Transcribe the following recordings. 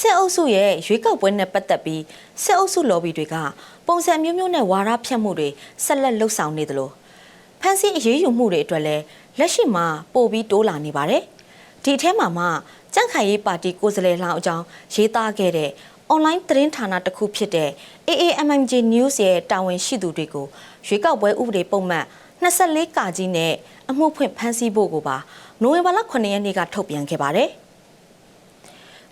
စစ်အုပ်စုရဲ့ရွေးကောက်ပွဲနဲ့ပတ်သက်ပြီးစစ်အုပ်စု lobby တွေကပုံစံမျိုးမျိုးနဲ့ဝါဒဖြန့်မှုတွေဆက်လက်လှုပ်ဆောင်နေသလိုဖန်စီအရေးယူမှုတွေအတွက်လည်းလက်ရှိမှာပို့ပြီးတိုးလာနေပါတယ်။ဒီအထဲမှာမှကြန့်ခိုင်ရေးပါတီကိုယ်စားလှယ်လောင်းအကြောင်းရေးသားခဲ့တဲ့ online သတင်းဌာနတစ်ခုဖြစ်တဲ့ AAMMJ News ရဲ့တာဝန်ရှိသူတွေကိုရွေးကောက်ပွဲဥပဒေပုံမှန်24ကာကြီးနဲ့အမှုဖွင့်ဖမ်းဆီးဖို့ကိုပါနိုဝင်ဘာလ9ရက်နေ့ကထုတ်ပြန်ခဲ့ပါတယ်။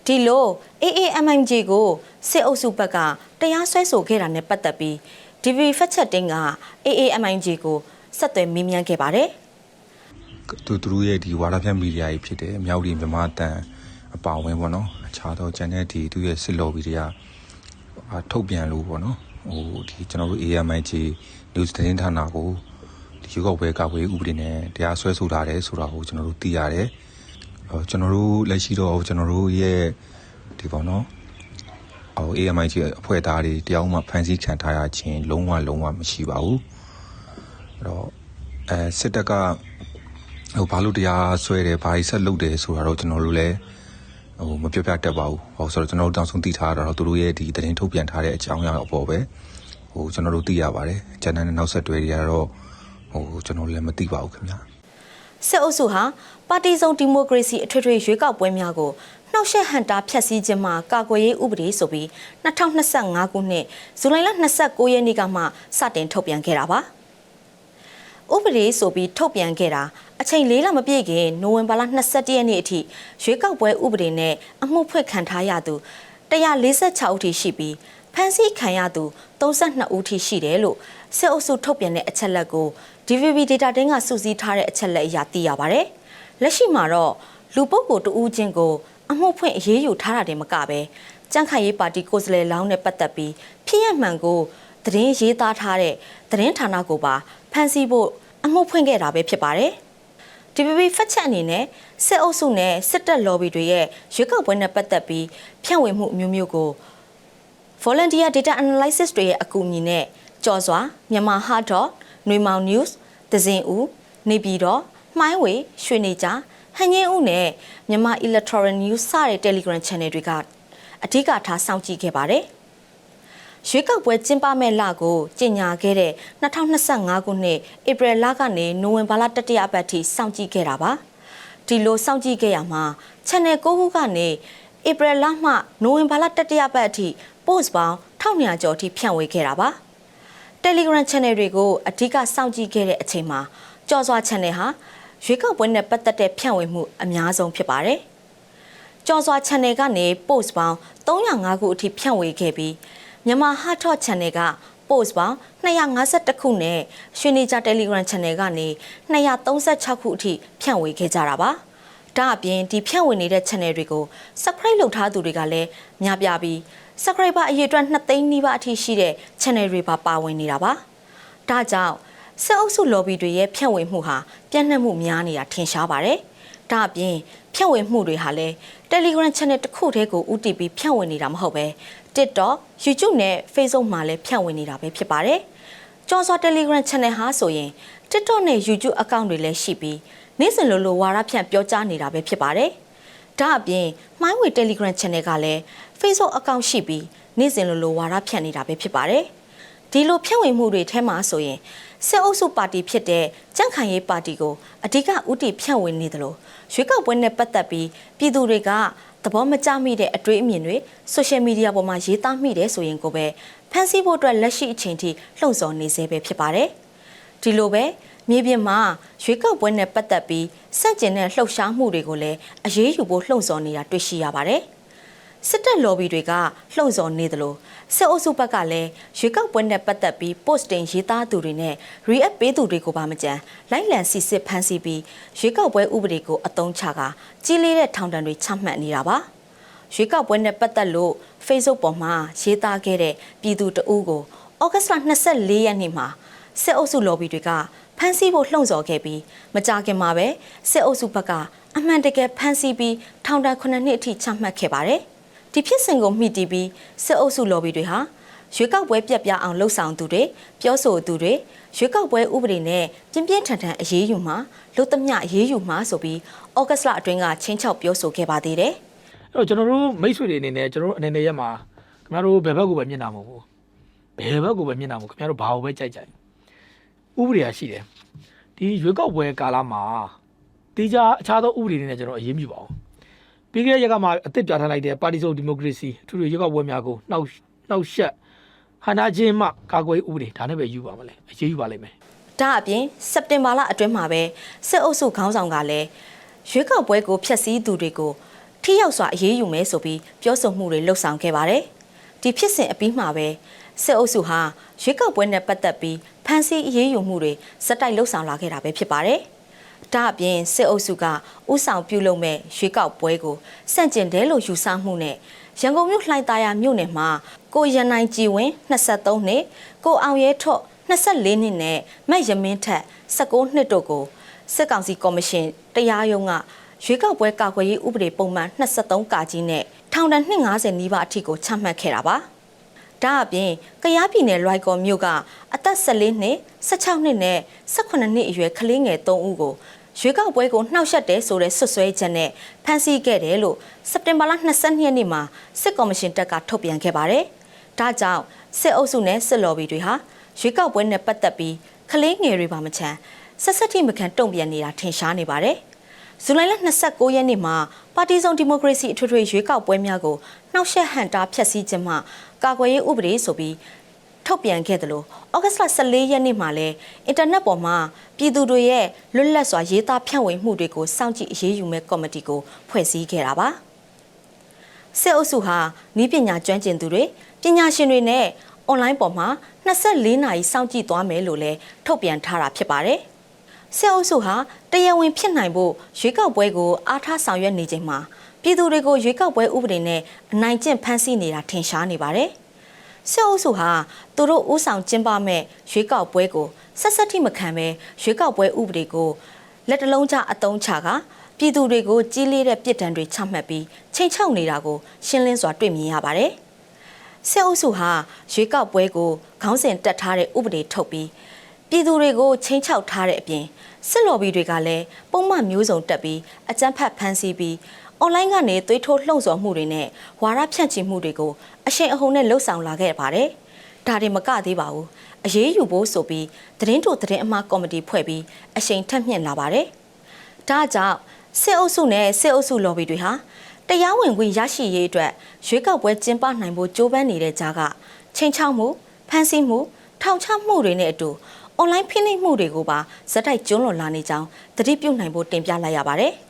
ဒီလို AAMMJ ကိုစစ်အုပ်စုဘက်ကတရားစွဲဆိုခဲ့တာနဲ့ပတ်သက်ပြီး DV ဖက်ချက်တင်းက AAMMJ ကိုဆက်သွယ်မေးမြန်းခဲ့ပါတယ်။သူသူတို့ရဲ့ဒီဝါဒဖြန့်မီဒီယာကြီးဖြစ်တယ်မြောက်ဒီမြမတန်အပါဝင်ပေါ့နော်အခြားသောကျန်တဲ့ဒီသူရဲ့စစ်လော်ဘီတွေကအာထုတ်ပြန်လို့ပေါ့နော်ဟိုဒီကျွန်တော်တို့ AMIG news သတင်းဌာနကိုဒီရုပ်ောက်ပွဲကဝေးဥပဒေနဲ့တရားစွဲဆိုထားတယ်ဆိုတာကိုကျွန်တော်တို့သိရတယ်ဟို ကျွန်တော်တို့လက်ရှိတော့ကျွန်တော်တို့ရဲ့ဒီပေါ့နော်ဟို AMIG အဖွဲ့သားတွေတယောက်မှဖမ်းဆီးခံထားရခြင်းလုံးဝလုံးဝမရှိပါဘူးအဲ့တော့အဲစစ်တပ်ကဟိုဘာလို့တရားဆွဲတယ်ဘာကြီးဆက်လုပ်တယ်ဆိုတာတော့ကျွန်တော်တို့လည်းဟိုမပြပြတတ်ပါဘူးဟောဆိုတော့ကျွန်တော်တို့တောင်းဆုံးသိထားတာတော့သူတို့ရဲ့ဒီသတင်းထုတ်ပြန်ထားတဲ့အကြောင်းအရာအပေါ်ပဲဟိုကျွန်တော်တို့သိရပါတယ်ကျန်တဲ့နောက်ဆက်တွဲတွေကတော့ဟိုကျွန်တော်လည်းမသိပါဘူးခင်ဗျာ စစ်အုပ်စုဟာပါတီစုံဒီမိုကရေစီအထွေထွေရွေးကောက်ပွဲများကိုနှောက်ယှက်ဟန်တာဖျက်ဆီးခြင်းမှာကာကွယ်ရေးဥပဒေဆိုပြီး2025ခုနှစ်ဇူလိုင်လ29ရက်နေ့ကမှစတင်ထုတ်ပြန်ခဲ့တာပါဥပဒေဆိုပြီးထုတ်ပြန်ခဲ့တာအချိန်လေးလမပြည့်ခင်နိုဝင်ဘာလ22ရက်နေ့အထိရွေးကောက်ပွဲဥပဒေနဲ့အမှုဖွင့်ခံထားရသူ146ဦးထိရှိပြီးဖမ်းဆီးခံရသူ32ဦးထိရှိတယ်လို့စစ်အုပ်စုထုတ်ပြန်တဲ့အချက်လက်ကို DVB data တင်းကစုစည်းထားတဲ့အချက်လက်အရသိရပါဗျ။လက်ရှိမှာတော့လူပုဂ္ဂိုလ်တဦးချင်းကိုအမှုဖွင့်အရေးယူထားတာတင်မကပဲကြန့်ခိုင်ရေးပါတီကိုယ်စားလှယ်လောင်းနဲ့ပတ်သက်ပြီးဖြစ်ရမှန်ကိုသတင်းရေးသားထားတဲ့သတင်းဌာနကိုပါဖမ်းဆီးဖို့အမှုဖွင့်ခဲ့တာပဲဖြစ်ပါတယ်။ DVB ဖက်ချက်အနေနဲ့စစ်အုပ်စုနဲ့စစ်တပ် lobby တွေရဲ့ရွေးကောက်ပွဲနဲ့ပတ်သက်ပြီးဖြန့်ဝေမှုအမျိုးမျိုးကို volunteer data analysis တွေရဲ့အကူအညီနဲ့ကြော်စွာမြန်မာ hard. ຫນွေမောင် news သဇင်ဦးနေပြည်တော်မှိုင်းဝေရွှေနေကြဟန်ငင်းဦးနဲ့မြန်မာ electoral news စတဲ့ Telegram channel တွေကအဓိကထားစောင့်ကြည့်ခဲ့ပါတယ်။ရွေးကောက်ပွဲကျင်းပမဲ့လကိုကြီးညာခဲ့တဲ့2025ခုနှစ်ဧပြီလကနေနိုဝင်ဘာလတတိယပတ်ထိစောင့်ကြည့်ခဲ့တာပါ။ဒီလိုစောင့်ကြည့်ခဲ့ရမှာ channel 9ခုကနေဧပြီလမှနိုဝင်ဘာလတတိယပတ်အထိ post ပေါင်း1900ကျော်ထိဖြန့်ဝေခဲ့တာပါ။ Telegram channel တွေကိုအဓိကစောင့်ကြည့်ခဲ့တဲ့အချိန်မှာကြော်စွာ channel ဟာရွေးကောက်ပွဲနဲ့ပတ်သက်တဲ့ဖြန့်ဝေမှုအများဆုံးဖြစ်ပါတယ်။ကြော်စွာ channel ကနေ post ပေါင်း305ခုအထိဖြန့်ဝေခဲ့ပြီးမြန်မာ Hot Talk channel က post ပေါင်း252ခုနဲ့ရွှေနေကြ Telegram channel ကနေ236ခုအထိဖြန့်ဝေခဲ့ကြတာပါ။ ဒါအပြင်ဒီဖြန့်ဝေနေတဲ့ channel တွေကို subscribe လုပ်ထားသူတွေကလည်းများပြားပြီး subscriber အရေအတွက်2သိန်းနီးပါးအထိရှိတဲ့ channel တွေပါပါဝင်နေတာပါ။ဒါကြောင့်စစ်အုပ်စု lobby တွေရဲ့ဖြန့်ဝေမှုဟာပြန့်နှံ့မှုများနေတာထင်ရှားပါတယ်။ဒါအပြင်ဖြန့်ဝေမှုတွေဟာလည်း Telegram channel တစ်ခုတည်းကိုဦးတည်ပြီးဖြန့်ဝေနေတာမဟုတ်ပဲ TikTok, YouTube နဲ့ Facebook မှာလည်းဖြန့်ဝေနေတာပဲဖြစ်ပါတယ်။ကျော်စွာ Telegram channel ဟာဆိုရင် TikTok နဲ့ YouTube account တွေလည်းရှိပြီး နေ့စဉ်လိုလိုဝါဒဖြန့်ပြောကြားနေတာပဲဖြစ်ပါတယ်။ဒါအပြင်မှိုင်းဝေ Telegram channel ကလည်း Facebook account ရှိပြီးနေ့စဉ်လိုလိုဝါဒဖြန့်နေတာပဲဖြစ်ပါတယ်။ဒီလိုဖြန့်ဝေမှုတွေထဲမှာဆိုရင်စစ်အုပ်စုပါတီဖြစ်တဲ့ကြန့်ခိုင်ရေးပါတီကိုအဓိကဥတီဖြန့်ဝေနေတယ်လို့ရွေးကောက်ပွဲနဲ့ပတ်သက်ပြီးပြည်သူတွေကသဘောမကျမိတဲ့အတွေ့အမြင်တွေဆိုရှယ်မီဒီယာပေါ်မှာရေးသားမိတယ်ဆိုရင်ကိုပဲဖန်ဆီးဖို့အတွက်လက်ရှိအချိန်ထိလှုံ့ဆော်နေသေးပဲဖြစ်ပါတယ်။ဒီလိုပဲ မြေပြင်မှာရွေးကောက်ပွဲနဲ့ပတ်သက်ပြီးစန့်ကျင်တဲ့လှုပ်ရှားမှုတွေကိုလည်းအရေးယူဖို့လှုံ့ဆော်နေတာတွေ့ရှိရပါတယ်။စစ်တပ် lobby တွေကလှုံ့ဆော်နေသလိုစစ်အုပ်စုဘက်ကလည်းရွေးကောက်ပွဲနဲ့ပတ်သက်ပြီး posting ရေးသားသူတွေနဲ့ react ပေးသူတွေကိုပါမကြမ်းလိုက်လံစီစစ်ဖမ်းဆီးပြီးရွေးကောက်ပွဲဥပဒေကိုအသုံးချကကြီးလေးတဲ့ထောင်ဒဏ်တွေချမှတ်နေတာပါရွေးကောက်ပွဲနဲ့ပတ်သက်လို့ Facebook ပေါ်မှာရေးသားခဲ့တဲ့ပြည်သူတအူးကိုဩဂတ်စ်လ24ရက်နေ့မှာစစ်အုပ်စု lobby တွေက ဖမ်းဆီးဖို့လှုံ့ဆော်ခဲ့ပြီးမကြခင်မှာပဲစစ်အုပ်စုဘက်ကအမှန်တကယ်ဖမ်းဆီးပြီးထောင်ဒဏ်9နှစ်အထိချမှတ်ခဲ့ပါတယ်။ဒီဖြစ်စဉ်ကိုမှီတည်ပြီးစစ်အုပ်စု lobby တွေဟာရွေးကောက်ပွဲပြက်ပြအောင်လှုပ်ဆောင်သူတွေပြောဆိုသူတွေရွေးကောက်ပွဲဥပဒေနဲ့ပြင်းပြင်းထန်ထန်အရေးယူမှာလူသမျှအရေးယူမှာဆိုပြီးဩဂတ်စ်လအတွင်းကချင်းချောက်ပြောဆိုခဲ့ပါသေးတယ်အဲ့တော့ကျွန်တော်တို့မိတ်ဆွေတွေအနေနဲ့ကျွန်တော်တို့အနေနဲ့ရက်မှာခင်ဗျားတို့ဘယ်ဘက်ကိုပဲမျက်နှာမဟုတ်ဘူးဘယ်ဘက်ကိုပဲမျက်နှာမဟုတ်ခင်ဗျားတို့ဘာကိုပဲကြိုက်ကြိုက် ဥပဒေရရှိတယ်ဒီရွေးကောက်ပွဲကာလမှာတေးကြအခြားသောဥပဒေတွေနဲ့ကျွန်တော်အရေးမြပါအောင်ပြီးခဲ့တဲ့ရက်ကမှအသစ်ပြဋ္ဌာန်းလိုက်တဲ့ပါတီစုံဒီမိုကရေစီအထူးရွေးကောက်ပွဲများကိုနှောက်နှောက်ယှက်ဟန်နာချင်းမှကာကွယ်ဥပဒေဒါနဲ့ပဲယူပါမလဲအရေးယူပါလိမ့်မယ်ဒါအပြင်စက်တင်ဘာလအတွင်းမှာပဲစစ်အုပ်စုခေါင်းဆောင်ကလည်းရွေးကောက်ပွဲကိုဖျက်ဆီးသူတွေကိုထိရောက်စွာအရေးယူမယ်ဆိုပြီးပြောဆိုမှုတွေလှုပ်ဆောင်ခဲ့ပါတယ်။ဒီဖြစ်စဉ်အပြီးမှာပဲ စစ်အုပ်စုဟာရွေးကောက်ပွဲနဲ့ပတ်သက်ပြီးဖမ်းဆီးအရေးယူမှုတွေစက်တိုက်လှုပ်ဆောင်လာခဲ့တာပဲဖြစ်ပါတယ်။ဒါအပြင်စစ်အုပ်စုကဥဆောင်ပြုလုပ်မဲ့ရွေးကောက်ပွဲကိုစန့်ကျင်တယ်လို့ယူဆမှုနဲ့ရန်ကုန်မြို့လှိုင်သာယာမြို့နယ်မှာကိုရန်နိုင်ကြည်ဝင်း23နှစ်ကိုအောင်ရဲထွတ်24နှစ်နဲ့မက်ရမင်းထက်19နှစ်တို့ကိုစစ်ကောင်စီကော်မရှင်တရားရုံးကရွေးကောက်ပွဲကာကွယ်ရေးဥပဒေပုံမှန်23ကာကြီးနဲ့ထောင်ဒဏ်250နီးပါးအထိကိုချမှတ်ခဲ့တာပါ။ ဒါအပြင်ကယားပြည်နယ်လွိုက်ကော်မြို့ကအသက်14နှစ်16နှစ်နဲ့18နှစ်အရွယ်ကလေးငယ်3ဦးကိုရွေးကောက်ပွဲကိုနှောက်ယှက်တယ်ဆိုတဲ့ဆွဆွဲချက်နဲ့ဖမ်းဆီးခဲ့တယ်လို့စက်တင်ဘာလ22ရက်နေ့မှာစစ်ကော်မရှင်တပ်ကထုတ်ပြန်ခဲ့ပါတယ်။ဒါကြောင့်စစ်အုပ်စုနဲ့စစ်လော်ဘီတွေဟာရွေးကောက်ပွဲနဲ့ပတ်သက်ပြီးကလေးငယ်တွေပါမချမ်းဆက်ဆက်ထိမခံတုံ့ပြန်နေတာထင်ရှားနေပါတယ်။ ဇူလိုင်လ29ရက်နေ့မှာပါတီစုံဒီမိုကရေစီအထွေထွေရွေးကောက်ပွဲများကိုနှောက်ယှက်ဟန်တာဖျက်ဆီးခြင်းမှကာကွယ်ရေးဥပဒေဆိုပြီးထုတ်ပြန်ခဲ့တယ်လို့ဩဂတ်စ်လ14ရက်နေ့မှာလည်းအင်တာနက်ပေါ်မှာပြည်သူတွေရဲ့လွတ်လပ်စွာရေးသားဖြန့်ဝေမှုတွေကိုစောင့်ကြည့်အရေးယူမဲ့ကော်မတီကိုဖွဲ့စည်းခဲ့တာပါစစ်အုပ်စုဟာဤပညာကျွမ်းကျင်သူတွေပညာရှင်တွေနဲ့အွန်လိုင်းပေါ်မှာ24နာရီစောင့်ကြည့်သွားမယ်လို့လည်းထုတ်ပြန်ထားတာဖြစ်ပါတယ် စစ်အုပ်စုဟာတရားဝင်ဖြစ်နိုင်ဖို့ရွေးကောက်ပွဲကိုအားထားဆောင်ရွက်နေချိန်မှာပြည်သူတွေကိုရွေးကောက်ပွဲဥပဒေနဲ့အနိုင်ကျင့်ဖမ်းဆီးနေတာထင်ရှားနေပါတယ်။စစ်အုပ်စုဟာသူတို့ဥဆောင်ကျင်းပမဲ့ရွေးကောက်ပွဲကိုဆက်ဆက်ထိမခံပဲရွေးကောက်ပွဲဥပဒေကိုလက်တလုံးချအတုံးချကပြည်သူတွေကိုကြီးလေးတဲ့ပြစ်ဒဏ်တွေချမှတ်ပြီးချိန်ချောက်နေတာကိုရှင်းလင်းစွာတွေ့မြင်ရပါတယ်။စစ်အုပ်စုဟာရွေးကောက်ပွဲကိုခေါင်းစဉ်တက်ထားတဲ့ဥပဒေထုတ်ပြီး ပြည်သူတွေကိုချိန်ချောက်ထားတဲ့အပြင်စစ်လော်ဘီတွေကလည်းပုံမှန်မျိုးစုံတက်ပြီးအကြမ်းဖက်ဖမ်းဆီးပြီးအွန်လိုင်းကနေသွေးထိုးလှုံ့ဆော်မှုတွေနဲ့ဝါရဖြန့်ချီမှုတွေကိုအရှိန်အဟုန်နဲ့လှုပ်ဆောင်လာခဲ့ပါတယ်။ဒါတွေမကသေးပါဘူး။အရေးယူဖို့ဆိုပြီးသတင်းတို့သတင်းအမှားကော်မတီဖွဲ့ပြီးအရှိန်ထက်မြင့်လာပါတယ်။ဒါကြောင့်စစ်အုပ်စုနဲ့စစ်အုပ်စုလော်ဘီတွေဟာတရားဝင်ခွင့်ရရှိရေးအတွက်ရွေးကောက်ပွဲကျင်းပနိုင်ဖို့ကြိုးပမ်းနေတဲ့ကြားကချိန်ချောက်မှုဖမ်းဆီးမှုထောင်ချမှုတွေနဲ့အတူ အွန်လိုင်းဖိနှိပ်မှုတွေကိုပါဇက်တိုက်ကျွန်းလွန်လာနေကြောင်းသတိပြုနိုင်ဖို့တင်ပြလိုက်ရပါတယ်။